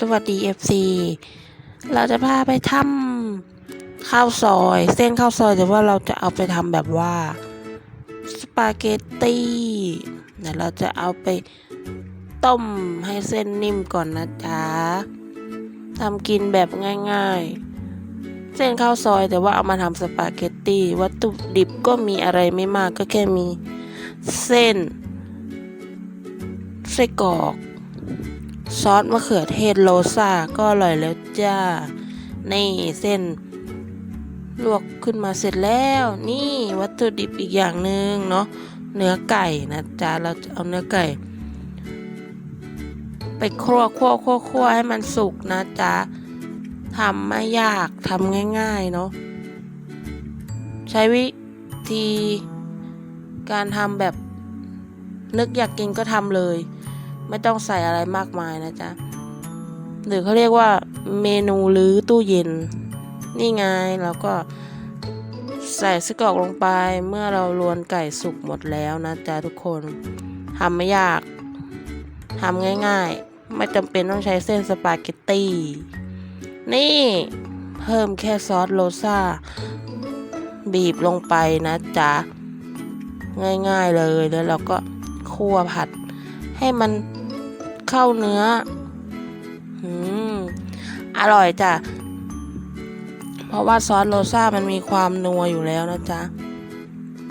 สวัสดี FC เราจะพาไปทำข้าวซอย เส้นข้าวซอยแต่ว่าเราจะเอาไปทำแบบว่าสปาเกตตี้เดี๋ยวเราจะเอาไปต้มให้เส้นนิ่มก่อนนะจ๊ะทำกินแบบง่ายๆ เส้นข้าวซอยแต่ว่าเอามาทำสปาเกตตี้วัตถุดิบก็มีอะไรไม่มากก็แค่มีเส้นไส้กรอก ซอสมะเขือเทศโรซ่าก็อร่อยแล้วจ้า นี่เส้น ลวกขึ้นมาเสร็จแล้ว นี่วัตถุดิบอีกอย่างหนึ่งเนาะเนื้อไก่นะจ๊ะเราจะเอาเนื้อไก่ ไปคั่วคั่วคั่วคั่วให้มันสุกนะจ๊ะทำไม่ยากทำง่ายๆเนาะใช้วิธีการทำแบบนึกอยากกินก็ทำเลย ไม่ต้องใส่อะไรมากมายนะจ๊ะ หรือเขาเรียกว่าเมนูหรือตู้เย็น นี่ไงเราก็ใส่สกอกลงไปเมื่อเราลวนไก่สุกหมดแล้วนะจ๊ะทุกคนทำไม่ยากทำง่ายๆ ไม่จำเป็นต้องใช้เส้นสปาเกตตี้ นี่เพิ่มแค่ซอสโรซ่า บีบลงไปนะจ๊ะ ง่ายๆเลยแล้วเราก็คั่วผัดให้มัน เข้าเนื้ออืมอร่อยจ้ะ เพราะว่าซอสโรซ่ามันมีความนัวอยู่แล้วนะจ๊ะ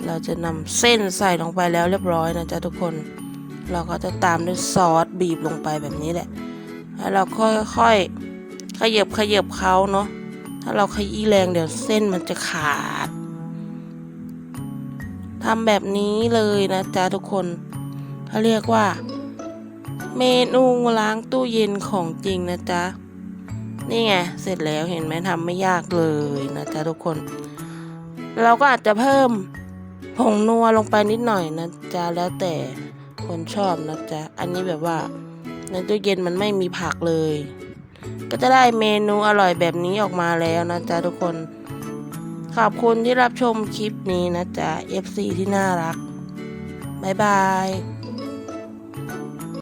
เราจะนำเส้นใส่ลงไปแล้วเรียบร้อยนะจ๊ะทุกคน เราก็จะตามด้วยซอสบีบลงไปแบบนี้แหละ แล้วเราค่อยๆขยับขยับเขาเนาะ ถ้าเราขยี้แรงเดี๋ยวเส้นมันจะขาดทำแบบนี้เลยนะจ๊ะทุกคนเขาเรียกว่า เมนูล้างตู้เย็นของจริงนะจ๊ะ นี่ไง เสร็จแล้วเห็นไหมทำไม่ยากเลยนะจ๊ะทุกคน เราก็อาจจะเพิ่มผงนัวลงไปนิดหน่อยนะจ๊ะ แล้วแต่คนชอบนะจ๊ะ อันนี้แบบว่าในตู้เย็นมันไม่มีผักเลย ก็จะได้เมนูอร่อยแบบนี้ออกมาแล้วนะจ๊ะทุกคน ขอบคุณที่รับชมคลิปนี้นะจ๊ะ FC ที่น่ารัก บ๊ายบาย